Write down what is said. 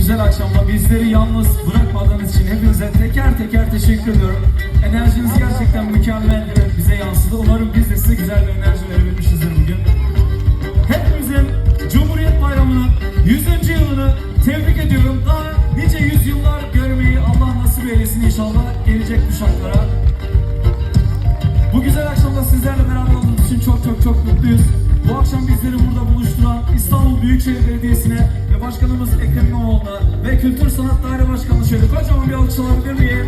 güzel akşamda bizleri yalnız bırakmadığınız için hepinize teker teker teşekkür ediyorum. Enerjiniz gerçekten mükemmeldi ve bize yansıdı. Umarım biz de size güzel bir enerji verebilmişizdir bugün. Hepimizin Cumhuriyet Bayramı'nın 100. yılını tebrik ediyorum. Daha nice yüzyıllar görmeyi Allah nasip eylesin inşallah gelecek kuşaklara. Bu güzel akşamda sizlerle beraber olduğumuz için çok çok çok mutluyuz. Bu akşam bizleri burada buluşturan İstanbul Büyükşehir Belediyesi'ne Başkanımız Ekrem İmamoğlu'na ve Kültür Sanat Daire Başkanı şöyle kocaman bir alkış alabilir miyim?